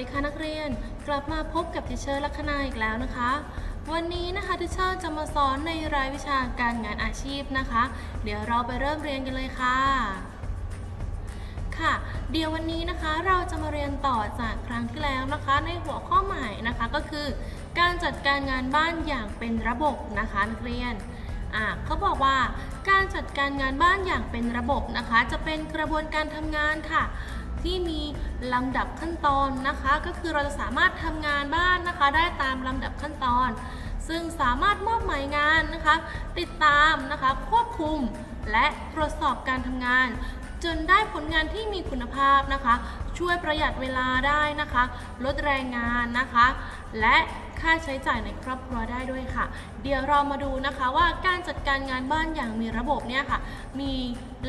ดีค่ะนักเรียน กลับมาพบกับทิเชอร์ลัคนาอีกแล้วนะคะ วันนี้นะคะทิเชอร์จะมาสอนในรายวิชาการงานอาชีพนะคะ เดี๋ยวเราไปเริ่มเรียนกันเลยค่ะ ค่ะ เดี๋ยววันนี้นะคะเราจะมาเรียนต่อจากครั้งที่แล้วนะคะ ในหัวข้อใหม่นะคะก็คือ การจัดการงานบ้านอย่างเป็นระบบนะคะนักเรียนเขาบอกว่าการจัดการงานบ้านอย่างเป็นระบบนะคะ จะเป็นกระบวนการทำงานค่ะ ที่มีลำดับขั้นตอนนะคะ ก็คือเราจะสามารถทำงานบ้านนะคะ ได้ตามลำดับขั้นตอน ซึ่งสามารถมอบหมายงานนะคะ ติดตามนะคะ ควบคุมและตรวจสอบการทำงาน จนได้ผลงานที่มีคุณภาพนะคะ ช่วยประหยัดเวลาได้นะคะ ลดแรงงานนะคะ และ ค่าใช้จ่ายในครอบครัวได้ด้วยค่ะ เดี๋ยวเรามาดูนะคะว่าการจัดการงานบ้านอย่างมีระบบเนี่ยค่ะ มี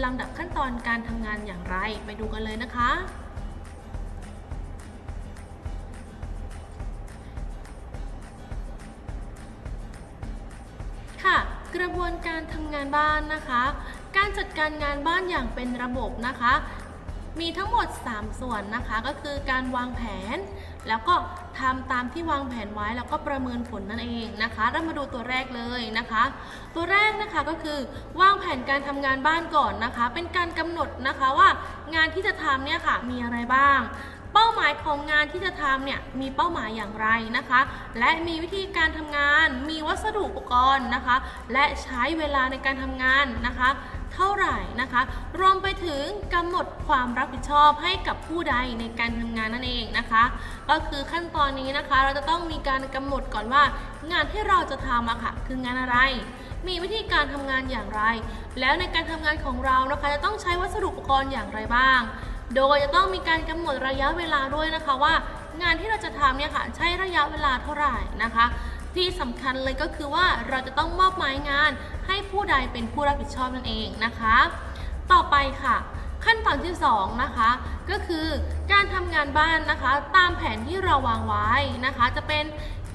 ลำดับขั้นตอนการทำงานอย่างไร ไปดูกันเลยนะคะค่ะกระบวนการทำงานบ้านนะคะ การจัดการงานบ้านอย่างเป็นระบบนะคะ มีทั้งหมด 3 ส่วนนะคะ ก็คือการวางแผน แล้วก็ทำตามที่วางแผนไว้แล้วก็ประเมินผลนั่นเองนะคะ เรามาดูตัวแรกเลยนะคะ ตัวแรกนะคะก็คือวางแผนการทำงานบ้านก่อนนะคะ เป็นการกำหนดนะคะว่างานที่จะทำเนี่ยค่ะมีอะไรบ้างเป้าหมายของงานที่จะทำเนี่ยมีเป้าหมายอย่างไรนะคะ และมีวิธีการทำงาน มีวัสดุอุปกรณ์นะคะ และใช้เวลาในการทำงานนะคะ เท่าไหร่นะคะ รวมไปถึงกำหนดความรับผิดชอบให้กับผู้ใดในการทำงานนั่นเองนะคะ ก็คือขั้นตอนนี้นะคะ เราจะต้องมีการกำหนดก่อนว่า งานที่เราจะทำอะค่ะ คืองานอะไร มีวิธีการทำงานอย่างไร แล้วในการทำงานของเรานะคะจะต้องใช้วัสดุอุปกรณ์อย่างไรบ้าง โดยจะต้องมีการกำหนดระยะเวลาด้วยนะคะว่า งานที่เราจะทำเนี่ยค่ะใช้ระยะเวลาเท่าไหร่นะคะ ที่สำคัญเลยก็คือว่าเราจะต้องมอบหมายงานให้ผู้ใดเป็นผู้รับผิดชอบนั่นเองนะคะ ต่อไปค่ะ ขั้นตอนที่2นะคะก็คือการทำงานบ้านนะคะ ตามแผนที่เราวางไว้นะคะ จะเป็น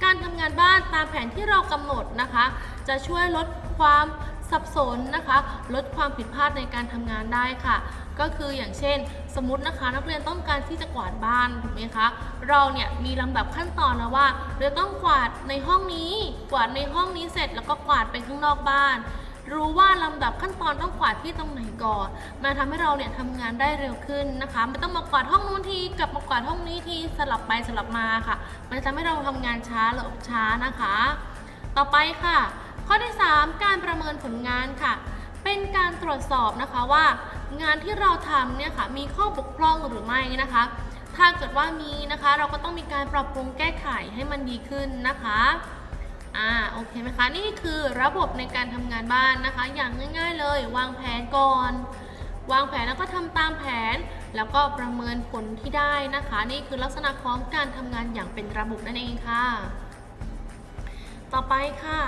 การทำงานบ้านตามแผนที่เรากำหนดนะคะ จะช่วยลดความ สับสนนะคะ ลดความผิดพลาดในการทำงานได้ค่ะ ก็คืออย่างเช่น สมมตินะคะ นักเรียนต้องการที่จะกวาดบ้านถูกไหมคะเราเนี่ยมีลำดับขั้นตอนแล้วว่าเราต้องกวาดในห้องนี้ กวาดในห้องนี้เสร็จแล้วก็กวาดไปข้างนอกบ้านรู้ว่าลำดับขั้นตอนต้องกวาดที่ตรงไหนก่อนมาทำให้เราเนี่ยทำงานได้เร็วขึ้นนะคะ ไม่ต้องมากวาดห้องนู้นทีกลับมากวาดห้องนี้ทีสลับไปสลับมาค่ะ มันจะทำให้เราทำงานช้าหรือช้านะคะ ต่อไปค่ะ ข้อที่ 3 การประเมินผลงานค่ะ เป็นการตรวจสอบนะคะว่างานที่เราทำเนี่ยค่ะมีข้อบกพร่องหรือไม่นะคะ ถ้าเกิดว่ามีนะคะ เราก็ต้องมีการปรับปรุงแก้ไขให้มันดีขึ้นนะคะอ่าโอเคไหมคะนี่คือระบบในการทำงานบ้านนะคะ อย่างง่าย ๆ เลย วางแผนก่อน วางแผนแล้วก็ทำตามแผน แล้วก็ประเมินผลที่ได้นะคะ นี่คือลักษณะของการทำงานอย่างเป็นระบบนั่นเองค่ะ ต่อไปค่ะ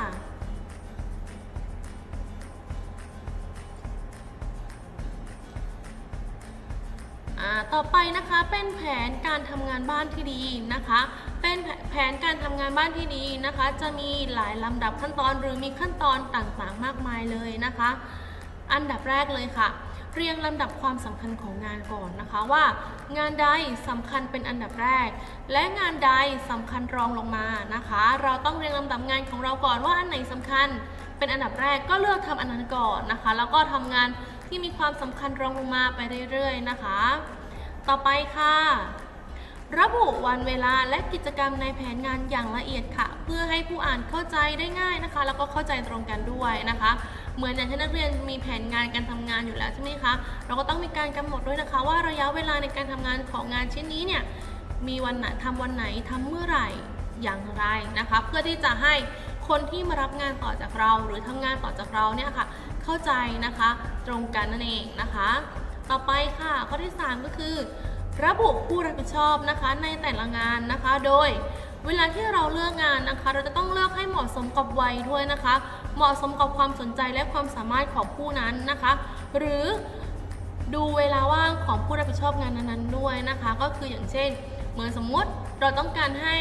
ต่อไปนะคะเป็นแผนการทำงานบ้านที่ดีนะคะ เป็นแผนการทำงานบ้านที่ดีนะคะ จะมีหลายลำดับขั้นตอนหรือมีขั้นตอนต่างๆ มากมายเลยนะคะ อันดับแรกเลยค่ะ เรียงลำดับความสำคัญของงานก่อนนะคะว่า งานใดสำคัญเป็นอันดับแรก และงานใดสำคัญรองลงมานะคะ เราต้องเรียงลำดับงานของเราก่อนว่าอันไหนสำคัญเป็นอันดับแรกก็เลือกทำอันนั้นก่อนนะคะ แล้วก็ทำงานที่มีความสำคัญรองลงมาไปเรื่อยๆนะคะ ต่อไปค่ะ ระบุวันเวลาและกิจกรรมในแผนงานอย่างละเอียดค่ะ เพื่อให้ผู้อ่านเข้าใจได้ง่ายนะคะ แล้วก็เข้าใจตรงกันด้วยนะคะ เหมือนอย่างที่นักเรียนมีแผนงานการทำงานอยู่แล้วใช่ไหมคะเราก็ต้องมีการกำหนดด้วยนะคะ ว่าระยะเวลาในการทำงานของงานชิ้นนี้เนี่ยมีวันไหนทำวันไหนทำเมื่อไหร่อย่างไรนะคะ เพื่อที่จะให้คนที่มารับงานต่อจากเรา หรือทำงานต่อจากเราเนี่ยค่ะเข้าใจนะคะ ตรงกันนั่นเองนะคะ ต่อไปค่ะ ข้อที่ 3 ก็คือ ระบุผู้รับผิดชอบนะคะในแต่ละงานนะคะ โดยเวลาที่เราเลือกงานนะคะ เราจะต้องเลือกให้เหมาะสมกับวัยด้วยนะคะ เหมาะสมกับความสนใจและความสามารถของผู้นั้นนะคะ หรือดูเวลาว่างของผู้รับผิดชอบงานนั้นๆด้วยนะคะ ก็คืออย่างเช่น เหมือนสมมติเราต้องการให้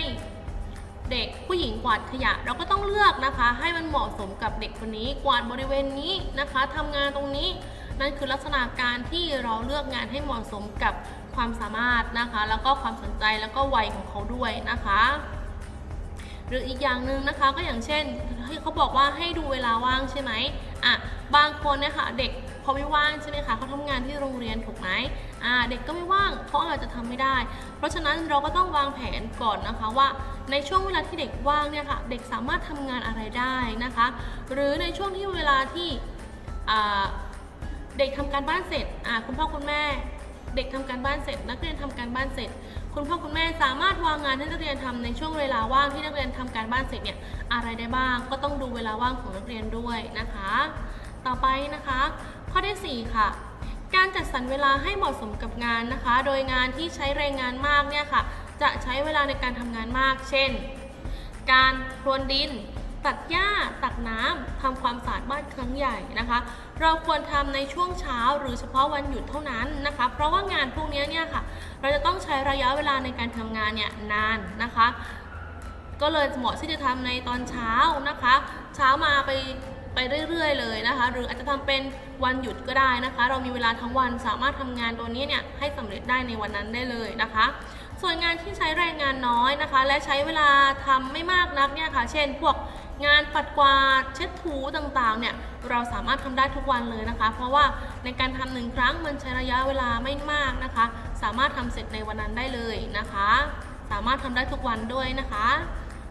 เด็กผู้หญิงกวาดขยะ เราก็ต้องเลือกนะคะ ให้มันเหมาะสมกับเด็กคนนี้กวาดบริเวณนี้นะคะทำงานตรงนี้ นั่นคือลักษณะการที่เราเลือกงานให้เหมาะสมกับความสามารถนะคะ แล้วก็ความสนใจแล้วก็วัยของเขาด้วยนะคะ หรืออีกอย่างหนึ่งนะคะก็อย่างเช่นที่เขาบอกว่าให้ดูเวลาว่างใช่ไหมอะบางคนนี่ยค่ะเด็กพอไม่ว่างใช่ไหมคะเขาทำงานที่โรงเรียนถูกไหมอ่าเด็กก็ไม่ว่างเขาอาจจะทำไม่ได้ เพราะฉะนั้นเราก็ต้องวางแผนก่อนนะคะว่าในช่วงเวลาที่เด็กว่างเนี่ยค่ะเด็กสามารถทำงานอะไรได้นะคะ หรือในช่วงที่เวลาที่อ่า เด็กทำการบ้านเสร็จอ่าคุณพ่อคุณแม่ เด็กทำการบ้านเสร็จ นักเรียนทำการบ้านเสร็จ คุณพ่อคุณแม่สามารถวางงานให้นักเรียนทำในช่วงเวลาว่างที่นักเรียนทำการบ้านเสร็จเนี่ยอะไรได้บ้าง ก็ต้องดูเวลาว่างของนักเรียนด้วยนะคะ ต่อไปนะคะ ข้อที่4ค่ะการจัดสรรเวลาให้เหมาะสมกับงานนะคะ โดยงานที่ใช้แรงงานมากเนี่ยค่ะ จะใช้เวลาในการทำงานมาก เช่น การพรวนดิน ตัดหญ้าตักน้ำทำความสะอาดบ้านครั้งใหญ่นะคะ เราควรทำในช่วงเช้าหรือเฉพาะวันหยุดเท่านั้นนะคะ เพราะว่างานพวกนี้เนี่ยค่ะ เราจะต้องใช้ระยะเวลาในการทำงานเนี่ยนานนะคะ ก็เลยเหมาะที่จะทำในตอนเช้านะคะ เช้ามาไปไปเรื่อยๆเลยนะคะ หรืออาจจะทำเป็นวันหยุดก็ได้นะคะ เรามีเวลาทั้งวันสามารถทำงานตัวนี้เนี่ยให้สำเร็จได้ในวันนั้นได้เลยนะคะ ส่วนงานที่ใช้แรงงานน้อยนะคะ และใช้เวลาทำไม่มากนักเนี่ยค่ะ เช่น พวก งานปัดกวาดเช็ดถูต่างๆเนี่ยเราสามารถทำได้ทุกวันเลยนะคะ เพราะว่าในการทำหนึ่งครั้งมันใช้ระยะเวลาไม่มากนะคะ สามารถทำเสร็จในวันนั้นได้เลยนะคะ สามารถทำได้ทุกวันด้วยนะคะ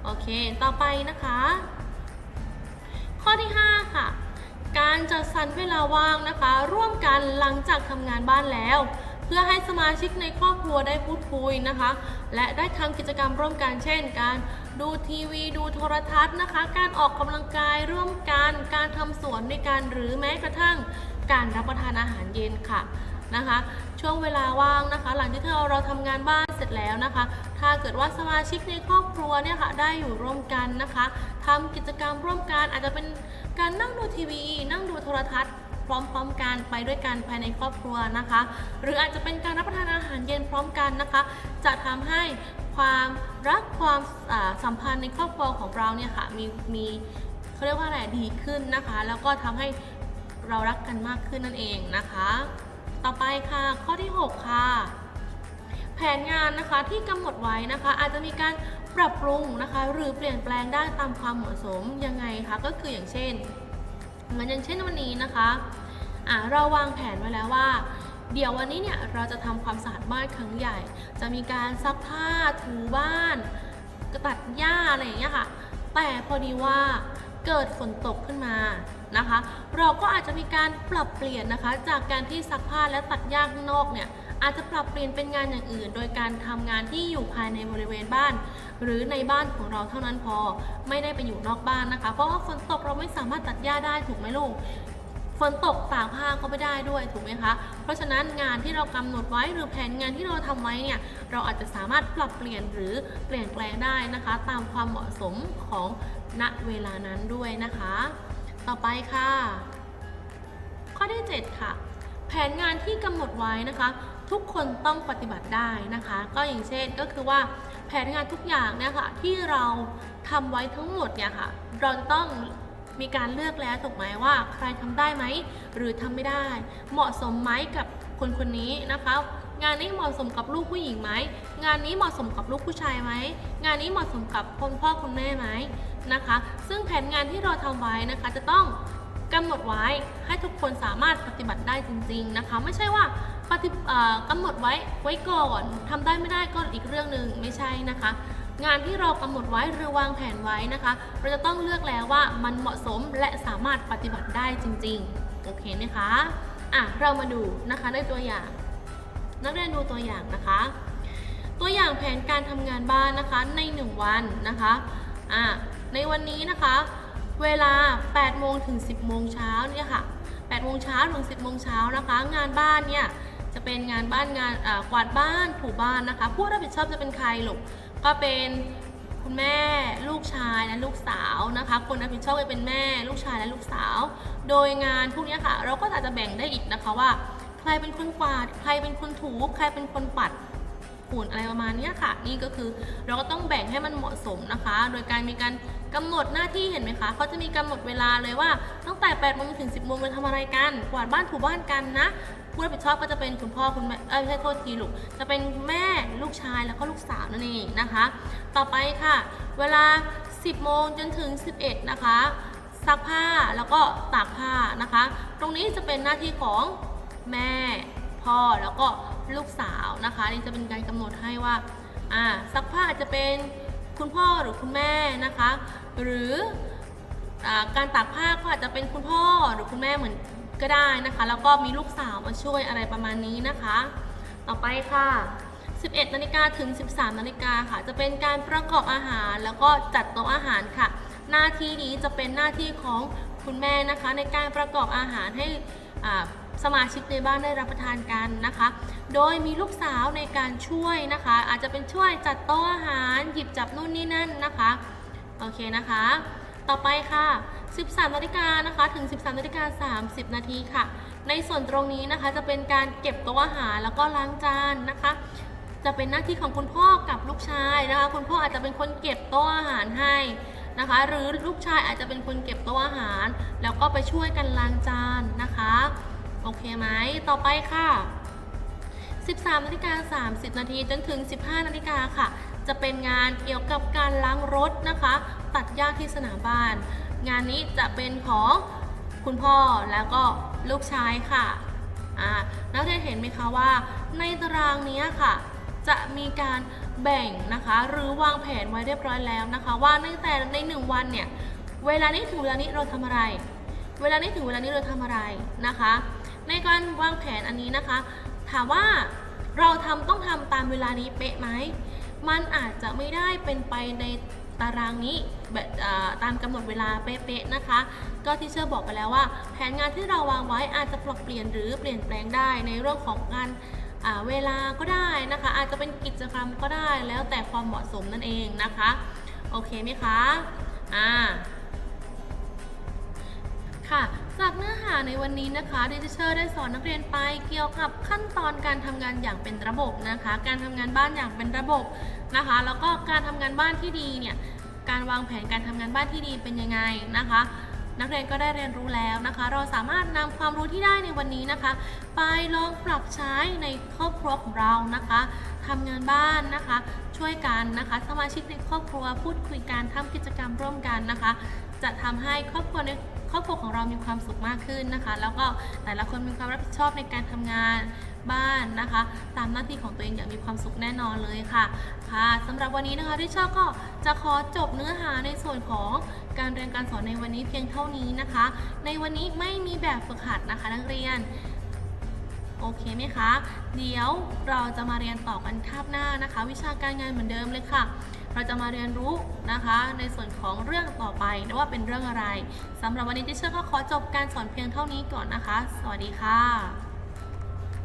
โอเค ต่อไปนะคะ ข้อที่ 5 ค่ะ การจัดสรรเวลาว่างนะคะ ร่วมกันหลังจากทำงานบ้านแล้ว เพื่อให้สมาชิกในครอบครัวได้พูดคุยนะคะ และได้ทำกิจกรรมร่วมกันเช่น การดูทีวีดูโทรทัศน์นะคะ การออกกำลังกายร่วมกัน การทำสวนด้วยกันหรือแม้กระทั่งการรับประทานอาหารเย็นค่ะนะคะ ช่วงเวลาว่างนะคะ หลังจากที่เราเราทำงานบ้านเสร็จแล้วนะคะ ถ้าเกิดว่าสมาชิกในครอบครัวเนี่ยค่ะได้อยู่ร่วมกันนะคะทำกิจกรรมร่วมกันอาจจะเป็นการนั่งดูทีวี นั่งดูโทรทัศน์ พร้อมๆกันไปด้วยกันภายในครอบครัวนะคะ หรืออาจจะเป็นการรับประทานอาหารเย็นพร้อมกันนะคะ จะทำให้ความรักความสัมพันธ์ในครอบครัวของเราเนี่ยค่ะมีมีเขาเรียกว่าอะไรดีขึ้นนะคะ แล้วก็ทำให้เรารักกันมากขึ้นนั่นเองนะคะ ต่อไปค่ะข้อที่ 6 ค่ะ แผนงานนะคะที่กำหนดไว้นะคะ อาจจะมีการปรับปรุงนะคะ หรือเปลี่ยนแปลงได้ตามความเหมาะสมยังไงคะก็คืออย่างเช่น เหมือนอย่างเช่นวันนี้นะคะอ่าเราวางแผนไว้แล้วว่า เดี๋ยววันนี้เนี่ยเราจะทำความสะอาดบ้านครั้งใหญ่ จะมีการซักผ้าถูบ้านกระตัดหญ้าอะไรอย่างเงี้ยค่ะ แต่พอดีว่าเกิดฝนตกขึ้นมานะคะ เราก็อาจจะมีการปรับเปลี่ยนนะคะ จากการที่ซักผ้าและตัดหญ้าข้างนอกเนี่ย อาจจะปรับเปลี่ยนเป็นงานอย่างอื่น โดยการทำงานที่อยู่ภายในบริเวณบ้าน หรือในบ้านของเราเท่านั้นพอ ไม่ได้ไปอยู่นอกบ้านนะคะ เพราะว่าฝนตกเราไม่สามารถตัดหญ้าได้ถูกไหมลูกฝนตกตากผ้าก็ไม่ได้ด้วยถูกไหมคะ เพราะฉะนั้นงานที่เรากำหนดไว้หรือแผนงานที่เราทำไว้เนี่ยเราอาจจะสามารถปรับเปลี่ยนหรือเปลี่ยนแปลงได้นะคะ ตามความเหมาะสมของณเวลานั้นด้วยนะคะ ต่อไปค่ะ ข้อที่ 7 ค่ะ แผนงานที่กำหนดไว้นะคะ ทุกคนต้องปฏิบัติได้นะคะ ก็อย่างเช่นก็คือว่าแผนงานทุกอย่างเนี่ยค่ะที่เราทำไว้ทั้งหมดเนี่ยค่ะเราจะต้องมีการเลือกแล้วถูกไหมว่าใครทำได้ไหมหรือทำไม่ได้ เหมาะสมไหมกับคนคนนี้นะคะ งานนี้เหมาะสมกับลูกผู้หญิงไหมงานนี้เหมาะสมกับลูกผู้ชายไหมงานนี้เหมาะสมกับคุณพ่อคุณแม่ไหมนะคะ ซึ่งแผนงานที่เราทำไว้นะคะจะต้องกำหนดไว้ให้ทุกคนสามารถปฏิบัติได้จริง ๆนะคะ ไม่ใช่ว่า ปฏิเอ่กำหนดไว้ไว้ก่อนทำได้ไม่ได้ก็อีกเรื่องหนึ่งไม่ใช่นะคะ งานที่เรากำหนดไว้หรือวางแผนไว้นะคะ เราจะต้องเลือกแล้วว่ามันเหมาะสมและสามารถปฏิบัติได้จริงๆโอเคไหมคะอะเรามาดูนะคะในตัวอย่าง นักเรียนดูตัวอย่างนะคะ ตัวอย่างแผนการทำงานบ้านนะคะใน 1 วันนะคะอะในวันนี้นะคะเวลา 8 โมงถึง 10 โมงเช้าเนี่ยค่ะ 8 โมงเช้าถึง 10 โมงเช้านะคะ งานบ้านเนี่ย จะเป็นงานบ้านงานกวาดบ้านถูบ้านนะคะ ผู้รับผิดชอบจะเป็นใครลูกก็เป็นคุณแม่ลูกชายและลูกสาวนะคะ คนรับผิดชอบจะเป็นแม่ ลูกชายและลูกสาว โดยงานพวกเนี้ยค่ะ เราก็อาจจะแบ่งได้อีกนะคะว่า ใครเป็นคนกวาด ใครเป็นคนถู ใครเป็นคนปัดฝุ่นอะไรประมาณเนี้ยค่ะ นี่ก็คือเราก็ต้องแบ่งให้มันเหมาะสมนะคะ โดยการมีการกำหนดหน้าที่เห็นไหมคะเขาจะมีกำหนดเวลาเลยว่าตั้งแต่8โมงถึง 10โมงเราทำอะไรกัน กวาดบ้านถูบ้านกันนะ ผู้รับผิดชอบก็จะเป็นคุณพ่อคุณแม่เอ้ยไม่ใช่โทษทีลูกจะเป็นแม่ลูกชายแล้วก็ลูกสาวนั่นเองนะคะ ต่อไปค่ะ เวลา 10 โมงจนถึง 11 นะคะซักผ้าแล้วก็ตากผ้านะคะ ตรงนี้จะเป็นหน้าที่ของแม่พ่อแล้วก็ลูกสาวนะคะ นี่จะเป็นการกำหนดให้ว่าอ่าซักผ้าอาจจะเป็นคุณพ่อหรือคุณแม่นะคะ หรืออการตากผ้าก็อาจจะเป็นคุณพ่อหรือคุณแม่เหมือน ก็ได้นะคะ แล้วก็มีลูกสาวมาช่วยอะไรประมาณนี้นะคะ ต่อไปค่ะ 11นาฬิกาถึง 13นาฬิกาค่ะ จะเป็นการประกอบอาหาร แล้วก็จัดโต๊ะอาหารค่ะ หน้าที่นี้จะเป็นหน้าที่ของคุณแม่นะคะ ในการประกอบอาหารให้สมาชิกในบ้านได้รับประทานกันนะคะ โดยมีลูกสาวในการช่วยนะคะ อาจจะเป็นช่วยจัดโต๊ะอาหาร หยิบจับนู่นนี่นั่นนะคะ โอเคนะคะ ต่อไปค่ะ 13นาฬิกานะคะถึง 13นาฬิกา30 นาทีค่ะ ในส่วนตรงนี้นะคะจะเป็นการเก็บโต๊ะอาหารแล้วก็ล้างจานนะคะ จะเป็นหน้าที่ของคุณพ่อกับลูกชายนะคะ คุณพ่ออาจจะเป็นคนเก็บโต๊ะอาหารให้นะคะ หรือลูกชายอาจจะเป็นคนเก็บโต๊ะอาหาร แล้วก็ไปช่วยกันล้างจานนะคะโอเคไหมต่อไปค่ะ 13นาฬิกา30 นาทีจนถึง 15นาฬิกาค่ะ จะเป็นงานเกี่ยวกับการล้างรถนะคะ ตัดหญ้าที่สนามบ้าน งานนี้จะเป็นของคุณพ่อแล้วก็ลูกชายค่ะอ่านักเรียนเห็นไหมคะว่า ในตารางนี้ค่ะ จะมีการแบ่งนะคะหรือวางแผนไว้เรียบร้อยแล้วนะคะ ว่าตั้งแต่ในหนึ่งวันเนี่ยเวลานี้ถึงเวลานี้เราทำอะไร เวลานี้ถึงเวลานี้เราทำอะไรนะคะ ในการวางแผนอันนี้นะคะ ถามว่าเราทำต้องทำตามเวลานี้เป๊ะไหมมันอาจจะไม่ได้เป็นไปใน ตารางนี้แบบตามกำหนดเวลาเป๊ะๆนะคะ ก็ที่เชอร์บอกไปแล้วว่า แผนงานที่เราวางไว้อาจจะปรับเปลี่ยนหรือเปลี่ยนแปลงได้ในเรื่องของการเวลาก็ได้นะคะ อาจจะเป็นกิจกรรมก็ได้แล้วแต่ความเหมาะสมนั่นเองนะคะ โอเคไหมคะอ่าค่ะ จากเนื้อหาในวันนี้นะคะดิจิเชอร์ได้สอนนักเรียนไปเกี่ยวกับขั้นตอนการทำงานอย่างเป็นระบบนะคะ การทำงานบ้านอย่างเป็นระบบนะคะ แล้วก็การทำงานบ้านที่ดีเนี่ย การวางแผนการทำงานบ้านที่ดีเป็นยังไงนะคะ นักเรียนก็ได้เรียนรู้แล้วนะคะ เราสามารถนำความรู้ที่ได้ในวันนี้นะคะ ไปลองปรับใช้ในครอบครัวของเรานะคะทำงานบ้านนะคะ ช่วยกันนะคะ สมาชิกในครอบครัวพูดคุยกันทำกิจกรรมร่วมกันนะคะ จะทำให้ครอบครัวใน ครอบครัวของเรามีความสุขมากขึ้นนะคะ แล้วก็แต่ละคนมีความรับผิดชอบในการทำงานบ้านนะคะ ตามหน้าที่ของตัวเองอย่างมีความสุขแน่นอนเลยค่ะค่ะสำหรับวันนี้นะคะที่ชอบก็จะขอจบเนื้อหาในส่วนของการเรียนการสอนในวันนี้เพียงเท่านี้นะคะ ในวันนี้ไม่มีแบบฝึกหัดนะคะนักเรียนโอเคไหมคะ เดี๋ยวเราจะมาเรียนต่อกันคาบหน้านะคะ วิชาการงานเหมือนเดิมเลยค่ะ เราจะมาเรียนรู้นะคะ ในส่วนของเรื่องต่อไปว่าเป็นเรื่องอะไรสำหรับวันนี้ที่เชื่อก็ขอจบการสอนเพียงเท่านี้ก่อนนะคะ สวัสดีค่ะ